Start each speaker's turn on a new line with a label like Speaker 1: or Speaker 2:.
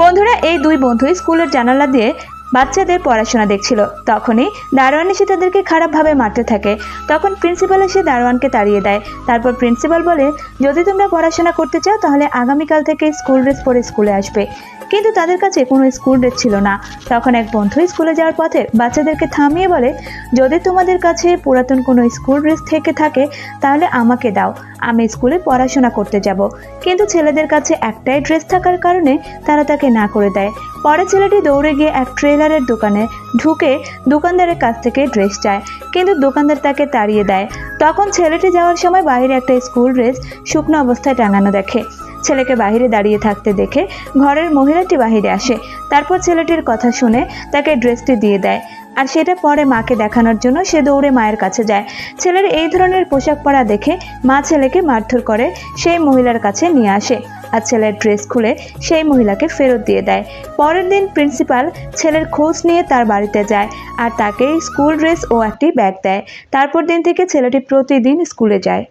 Speaker 1: বন্ধুরা, এই দুই বন্ধুই স্কুলের জানালা দিয়ে বাচ্চাদের পড়াশোনা দেখছিল। তখনই দারোয়ান এসে তাদেরকে খারাপভাবে মারতে থাকে। তখন প্রিন্সিপাল এসে দারোয়ানকে তাড়িয়ে দেয়। তারপর প্রিন্সিপাল বলে, যদি তোমরা পড়াশোনা করতে চাও, তাহলে আগামীকাল থেকে স্কুল ড্রেস পরে স্কুলে আসবে। কিন্তু তাদের কাছে কোনো স্কুল ড্রেস ছিল না। তখন এক বন্ধু স্কুলে যাওয়ার পথে বাচ্চাদেরকে থামিয়ে বলে, যদি তোমাদের কাছে পুরাতন কোনো স্কুল ড্রেস থেকে থাকে, তাহলে আমাকে দাও। আমি স্কুলে পড়াশোনা করতে যাব। কিন্তু ছেলেদের কাছে একটাই ড্রেস থাকার কারণে তারা তাকে না করে দেয়। পরে ছেলেটি দৌড়ে গিয়ে এক ট্রেলারের দোকানে ঢুকে দোকানদারের কাছ থেকে ড্রেস চায়, কিন্তু দোকানদার তাকে তাড়িয়ে দেয়। তখন ছেলেটি যাওয়ার সময় বাইরে একটা স্কুল ড্রেস শুকনো অবস্থায় টাঙানো দেখে। ছেলেকে বাইরে দাঁড়িয়ে থাকতে দেখে ঘরের মহিলাটি বাইরে আসে। তারপর ছেলেটির কথা শুনে তাকে ড্রেসটি দিয়ে দেয়। আর সেটা পরে মাকে দেখানোর জন্য সে দৌড়ে মায়ের কাছে যায়। ছেলের এই ধরনের পোশাক পরা দেখে মা ছেলেকে মারধর করে, সেই মহিলার কাছে নিয়ে আসে। আর ছেলের ড্রেস খুলে সেই মহিলাকে ফেরত দিয়ে দেয়। পরের দিন প্রিন্সিপাল ছেলের খোঁজ নিয়ে তার বাড়িতে যায় আর তাকে স্কুল ড্রেস ও একটি ব্যাগ দেয়। তারপর দিন থেকে ছেলেটি প্রতিদিন স্কুলে যায়।